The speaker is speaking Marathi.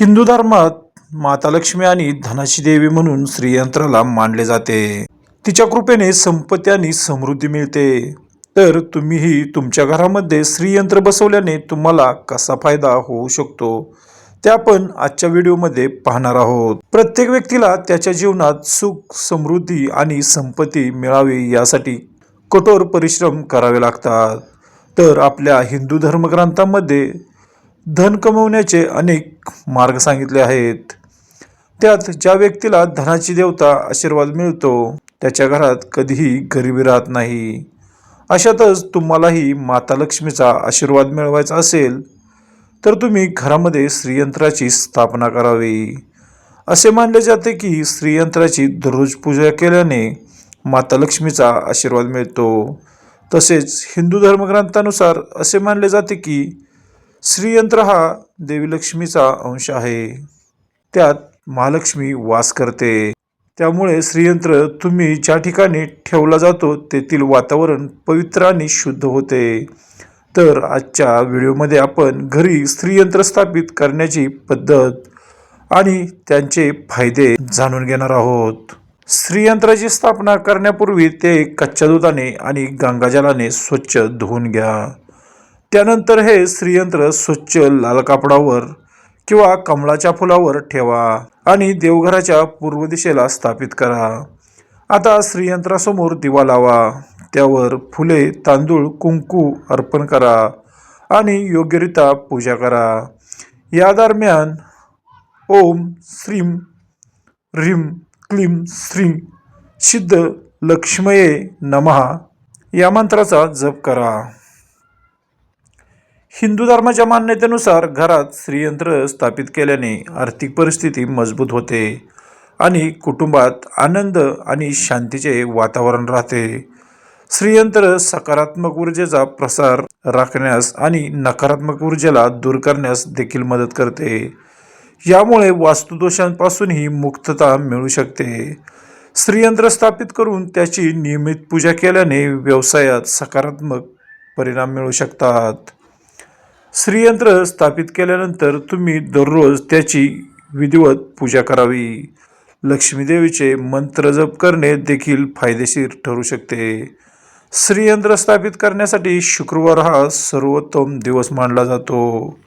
हिंदू धर्मात माता लक्ष्मी आणि धनाची देवी म्हणून श्रीयंत्राला मानले जाते. तिच्या कृपेने संपत्ती आणि समृद्धी मिळते. तर तुम्हीही तुमच्या घरामध्ये श्रीयंत्र बसवल्याने तुम्हाला कसा फायदा होऊ शकतो? ते आपण आजच्या व्हिडिओमध्ये पाहणार आहोत. प्रत्येक व्यक्तीला त्याच्या जीवनात सुख समृद्धी आणि संपत्ती मिळावी यासाठी कठोर परिश्रम करावे लागतात. तर आपल्या हिंदू धर्मग्रंथांमध्ये धन कमवण्याचे अनेक मार्ग सांगितले आहेत. त्यात ज्या व्यक्तीला धनाची देवता आशीर्वाद मिळतो त्याच्या घरात कधीही गरिबी राहत नाही. अशातच तुम्हालाही माता लक्ष्मीचा आशीर्वाद मिळवायचा असेल तर तुम्ही घरामध्ये श्रीयंत्राची स्थापना करावी. असे मानले जाते की श्रीयंत्राची दररोज पूजा केल्याने माता लक्ष्मीचा आशीर्वाद मिळतो. तसेच हिंदू धर्मग्रंथानुसार असे मानले जाते की श्रीयंत्र हा देवी लक्ष्मीचा अंश आहे. त्यात महालक्ष्मी वास करते. त्यामुळे श्रीयंत्र तुम्ही ज्या ठिकाणी ठेवला जातो तेथील वातावरण पवित्र आणि शुद्ध होते. तर आजच्या व्हिडिओमध्ये आपण घरी स्त्रीयंत्र स्थापित करण्याची पद्धत आणि त्यांचे फायदे जाणून घेणार आहोत. स्त्रीयंत्राची स्थापना करण्यापूर्वी ते कच्च्या दुधाने आणि गंगाजलाने स्वच्छ धुवून घ्या. त्यानंतर हे श्रीयंत्र स्वच्छ लाल कापडावर किंवा कमळाच्या फुलावर ठेवा आणि देवघराच्या पूर्व दिशेला स्थापित करा. आता श्रीयंत्रासमोर दिवा लावा. त्यावर फुले तांदूळ कुंकू अर्पण करा आणि योग्यरित्या पूजा करा. या दरम्यान ओम श्रीम ह्रीम क्लीम श्री सिद्ध लक्ष्मये नमहा या मंत्राचा जप करा. हिंदू धर्माच्या मान्यतेनुसार घरात श्रीयंत्र स्थापित केल्याने आर्थिक परिस्थिती मजबूत होते आणि कुटुंबात आनंद आणि शांतीचे वातावरण राहते. श्रीयंत्र सकारात्मक ऊर्जेचा प्रसार राखण्यास आणि नकारात्मक ऊर्जेला दूर करण्यास देखील मदत करते. यामुळे वास्तुदोषांपासूनही मुक्तता मिळू शकते. श्रीयंत्र स्थापित करून त्याची नियमित पूजा केल्याने व्यवसायात सकारात्मक परिणाम मिळू शकतात. श्रीयंत्र स्थापित केल्यानंतर तुम्ही दररोज त्याची विधिवत पूजा करावी. लक्ष्मीदेवीचे मंत्र जप करणे देखील फायदेशीर ठरू शकते. श्रीयंत्र स्थापित करण्यासाठी शुक्रवार हा सर्वोत्तम दिवस मानला जातो.